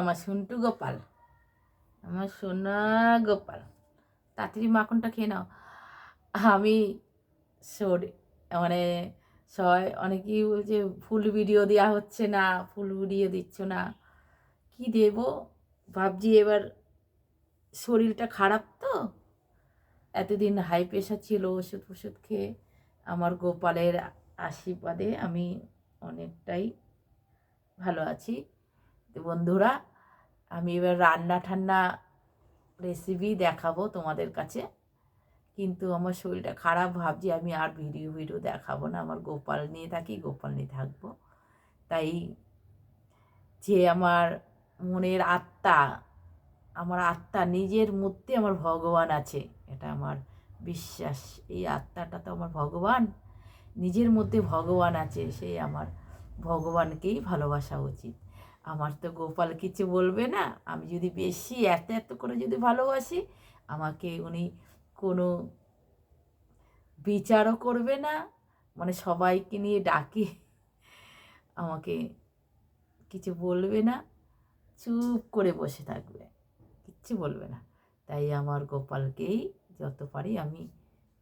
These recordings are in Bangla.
আমার সন্টু গোপাল। আমার সোনা গোপাল। তাড়াতাড়ি মাখনটা খেয়ে নাও। আমি সরি মানে সবাই অনেকেই বলছে, ফুল ভিডিও দেওয়া হচ্ছে না, ফুল ভিডিও দিচ্ছ না। কি দেব? ভাবছি এবার শরীরটা খারাপ তো। এতদিন হাই প্রেশার ছিল ওষুধ ওষুধ খেয়ে। আমার গোপালের আশীর্বাদে আমি অনেকটাই ভালো আছি। বন্ধুরা, আমি এবার রান্না ঠান্না রেসিপি দেখাবো তোমাদের কাছে। কিন্তু আমার শরীরটা খারাপ, ভাবছি আমি আর ভিডিও ভিডিও দেখাবো না। আমার গোপাল নিয়ে থাকি, গোপাল নিয়ে থাকব। তাই যে আমার মনের আত্মা, আমার আত্মা নিজের মধ্যে আমার ভগবান আছে, এটা আমার বিশ্বাস। এই আত্মাটা তো আমার ভগবান, নিজের মধ্যে ভগবান আছে সেই আমার ভগবানকেই ভালোবাসা উচিত। আমার তো গোপাল কিছু বলবে না। আমি যদি বেশি এত এত করে যদি ভালোবাসি, আমাকে উনি কোনো বিচারও করবে না। মানে সবাইকে নিয়ে ডাকি, আমাকে কিছু বলবে না। চুপ করে বসে থাকবে, কিচ্ছু বলবে না। তাই আমার গোপালকেই যত পারি আমি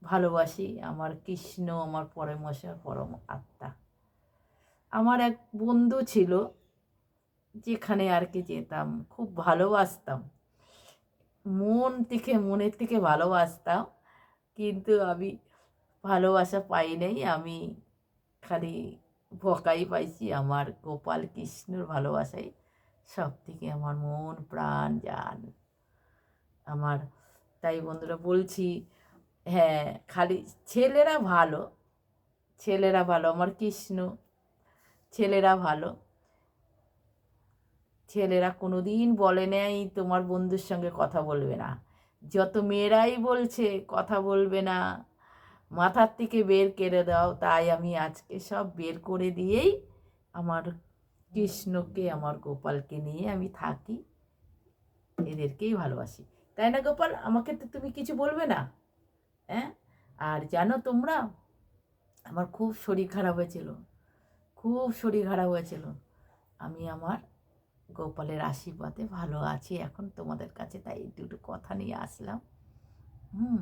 ভালোবাসি। আমার কৃষ্ণ, আমার পরমশার পরম আত্মা। আমার এক বন্ধু ছিল যেখানে আর কি যেতাম, খুব ভালোবাসতাম। মন থেকে, মনের থেকে ভালোবাসতাম, কিন্তু আমি ভালোবাসা পাই নাই। আমি খালি বকাই পাইছি আমার গোপাল কৃষ্ণর ভালোবাসাই। সব থেকে আমার মন, প্রাণ, জান। আমার, তাই বন্ধুরা বলছি হ্যাঁ খালি ছেলেরা ভালো ছেলেরা ভালো, আমার কৃষ্ণ, ছেলেরা ভালো। ছেলেরা কোনো দিন বলে নেই তোমার বন্ধুর সঙ্গে কথা বলবে না। যত মেয়েরাই বলছে, কথা বলবে না। মাথার থেকে বের করে দাও, তাই আমি আজকে সব বের করে দিয়েই আমার কৃষ্ণকে, আমার গোপালকে নিয়ে আমি থাকি। এদেরকেই ভালোবাসি। তাই না গোপাল? আমাকে তো তুমি কিছু বলবে না? হ্যাঁ? আর জানো তোমরা, আমার খুব শরীর খারাপ হয়েছিল। খুব শরীর খারাপ হয়েছিল। আমি আমার গোপালের আশীর্বাদে ভালো আছি, এখন তোমাদের কাছে তাই দুটো কথা নিয়ে আসলাম। হুম,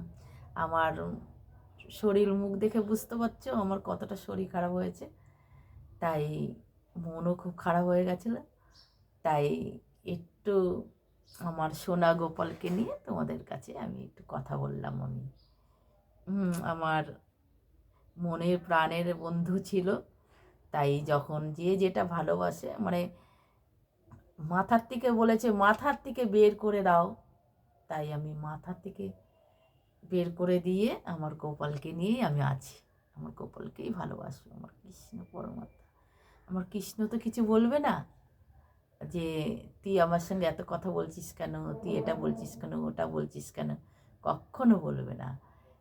আমার শরীর মুখ দেখে বুঝতে পারছ, আমার কতটা শরীর খারাপ হয়েছে। তাই মনও খুব খারাপ হয়ে গেছিল। তাই একটু আমার সোনা গোপালকে নিয়ে তোমাদের কাছে আমি একটু কথা বললাম আমি। আমার মনের প্রাণের বন্ধু ছিল। তাই যখন যে যেটা ভালোবাসে মানে মাথার থেকে বলেছে, মাথার থেকে বের করে দাও। তাই আমি মাথার থেকে বের করে দিয়ে আমার গোপালকে নিয়েই আমি আছি। আমার গোপালকেই ভালোবাসবো আমার কৃষ্ণ পরমাত্মা। আমার কৃষ্ণ তো কিছু বলবে না যে, তুই আমার সঙ্গে এত কথা বলছিস কেন? তুই এটা বলছিস কেন? ওটা বলছিস কেন? কখনো বলবে না।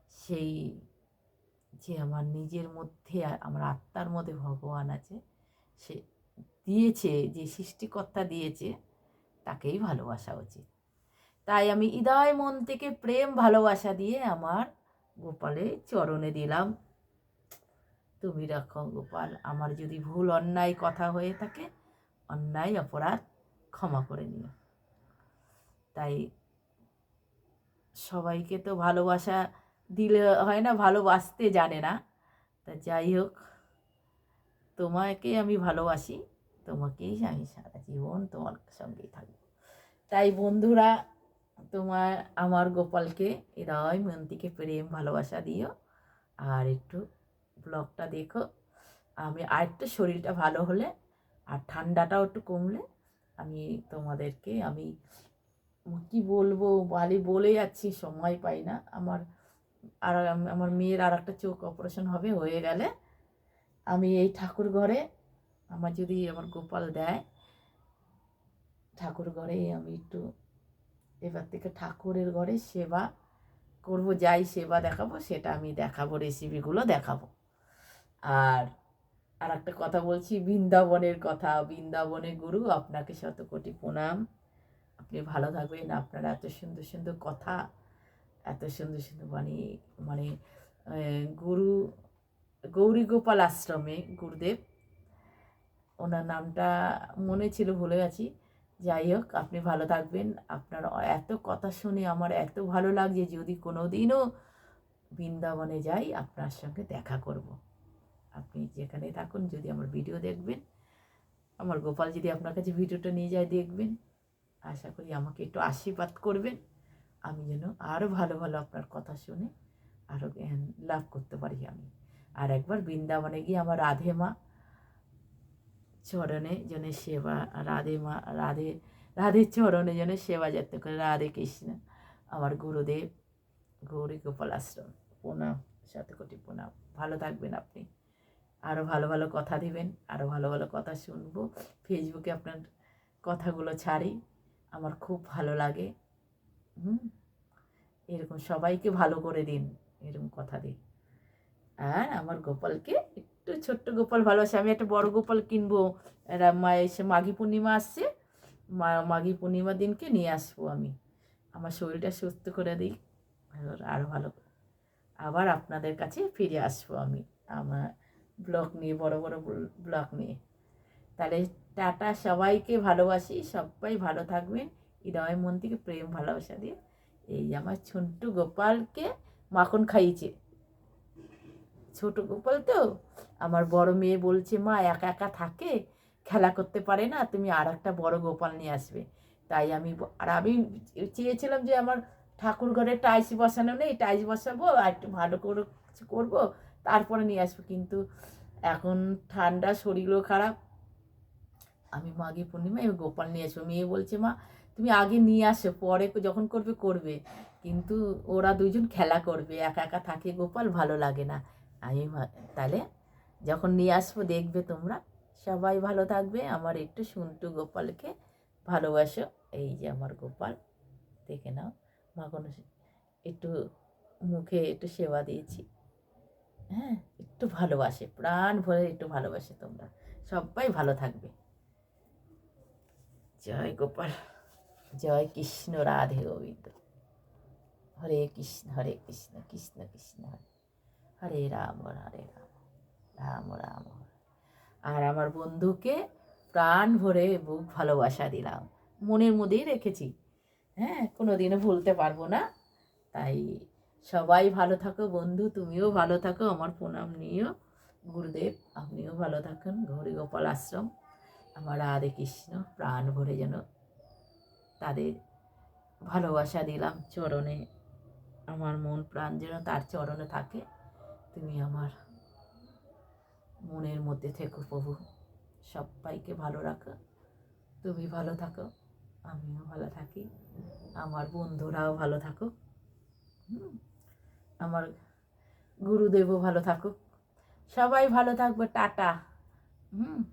সেই যে আমার নিজের মধ্যে, আমার আত্মার মধ্যে ভগবান আছে, সে দিয়েছে, যে সৃষ্টিকর্তা দিয়েছে, তাকেই ভালোবাসা উচিত। তাই আমি হৃদয় মন থেকে প্রেম ভালোবাসা দিয়ে আমার গোপালে চরণে দিলাম। তুমি রাখো গোপাল, আমার যদি ভুল, অন্যায় কথা হয়ে থাকে, অন্যায় অপরাধ ক্ষমা করে নিও। তাই সবাইকে তো ভালোবাসা দিলে হয় না, ভালোবাসতে জানে না। তা যাই হোক। তোমাকে আমি ভালোবাসি, তোমাকেই আমি সারা জীবন তোমার সঙ্গেই থাকব। তাই বন্ধুরা, তোমার, আমার গোপালকে হৃদয় মন থেকে প্রেম, ভালোবাসা দিও। আর একটু ব্লগটা দেখো। আমি আর একটু শরীরটা ভালো হলে আর ঠান্ডাটাও একটু কমলে আমি তোমাদেরকে, আমি কি বলব, বালি বলে যাচ্ছি, সময় পাই না। আমার আর, আমার মেয়ের আর একটা চোখ অপারেশন হবে, হয়ে গেলে আমি এই ঠাকুর ঘরে আমার যদি আমার গোপাল দেয়, ঠাকুর ঘরে আমি একটু এবার থেকে ঠাকুরের ঘরে সেবা করব, যাই সেবা দেখাবো, সেটা আমি দেখাবো রেসিপিগুলো দেখাবো। আর আর একটা কথা বলছি, বৃন্দাবনের কথা বৃন্দাবনের গুরু, আপনাকে শত কোটি প্রণাম। আপনি ভালো থাকবেন, আপনার এত সুন্দর সুন্দর কথা, এত সুন্দর সুন্দর মানে মানে গুরু গৌরী গোপাল আশ্রমে, গুরুদেব। ওনার নামটা মনে ছিল, ভুলে গেছি। যাই হোক, আপনি ভালো থাকবেন। আপনার এত কথা শুনে আমার এত ভালো লাগছে যদি কোনো দিনও বৃন্দাবনে যাই, আপনার সঙ্গে দেখা করব। আপনি যেখানে থাকুন, যদি আমার ভিডিও দেখবেন, আমার গোপাল যদি আপনার কাছে ভিডিওটা নিয়ে যায়, দেখবেন। আশা করি আমাকে একটু আশীর্বাদ করবেন। আমি যেন আরও ভালো ভালো আপনার কথা শুনে আরও জ্ঞান লাভ করতে পারি আমি। আর একবার বৃন্দাবনে গিয়ে আমার রাধে মা চরণে যেন সেবা, রাধে মা, রাধে রাধের চরণে যেন সেবা যাতে করে। রাধে কৃষ্ণ, আমার গুরুদেব, গৌরী গোপাল আশ্রম, প্রণাম শত কোটি প্রণাম। ভালো থাকবেন আপনি। আরও ভালো ভালো কথা দিবেন আরও ভালো ভালো কথা শুনব। ফেসবুকে আপনার কথাগুলো ছাড়ি, আমার খুব ভালো লাগে। হুম? এরকম সবাইকে ভালো করে দিন, এরকম কথা দিন। আর আমার গোপালকে একটু ছোট্ট গোপাল ভালোবাসে। আমি একটা বড় গোপাল কিনবো। এসে মাঘী পূর্ণিমা আসছে। মাঘী পূর্ণিমার দিনকে নিয়ে আসব আমি। আমার শরীরটা সুস্থ করে দিই আরও ভালো। আবার আপনাদের কাছে ফিরে আসব আমি আমার ব্লগ নিয়ে, বড় বড় ব্লগ নিয়ে। তাহলে টাটা, সবাইকে ভালোবাসি। সবাই ভালো থাকবেন। হৃদয়, মন থেকে প্রেম, ভালোবাসা দিয়ে। এই আমার ছোট্ট গোপালকে মাখন খাইয়েছে। ছোট গোপাল তো, আমার বড় মেয়ে বলছে, মা, একা একা থাকে, খেলা করতে পারে না, তুমি আর একটা বড় গোপাল নিয়ে আসবে। তাই আমি আর আমি চেয়েছিলাম যে আমার ঠাকুর ঘরে টাইলস বসানো নেই, টাইলস বসাবো, আর একটু ভালো করে কিছু করব, তারপরে নিয়ে আসব। কিন্তু এখন ঠান্ডা, শরীরও খারাপ। আমি মাঘী পূর্ণিমা আমি গোপাল নিয়ে আসব। মেয়ে বলছে, মা, তুমি আগে নিয়ে আসো, পরে যখন করবে করবে। কিন্তু ওরা দুজন খেলা করবে। একা একা থাকে গোপাল, ভালো লাগে না। আমি তাহলে যখন নিয়ে আসব দেখবে তোমরা। সবাই ভালো থাকবে। আমার একটু সুন্টু গোপালকে ভালোবাসো। এই যে আমার গোপাল, দেখে নাও। মা কোনো একটু মুখে একটু সেবা দিয়েছি। হ্যাঁ একটু ভালোবাসে, প্রাণ ভরে একটু ভালোবাসে তোমরা। সবাই ভালো থাকবে। জয় গোপাল, জয় কৃষ্ণ, রাধে গোবিন্দ। হরে কৃষ্ণ হরে কৃষ্ণ কৃষ্ণ কৃষ্ণ, হরে। হরে রাম হরে রাম রাম রাম আর আমার বন্ধুকে প্রাণ ভরে বুক ভালোবাসা দিলাম। মনের মধ্যেই রেখেছি। হ্যাঁ কোনো দিনও ভুলতে পারব না। তাই সবাই ভালো থাকো বন্ধু, তুমিও ভালো থাকো। আমার প্রণাম নিও। গুরুদেব, আপনিও ভালো থাকুন। গৌরী গোপাল আশ্রম। আমার রাধে কৃষ্ণ, প্রাণ ভরে যেন তাদের ভালোবাসা দিলাম। চরণে আমার মন প্রাণ যেন তার চরণে থাকে। তুমি আমার মনের মধ্যে থেকো প্রভু। সবাইকে ভালো রাখো। তুমি ভালো থাকো, আমিও ভালো থাকি। আমার বন্ধুরাও ভালো থাকুক আমার গুরুদেবও ভালো থাকুক। সবাই ভালো থাকবে, টাটা। হুম।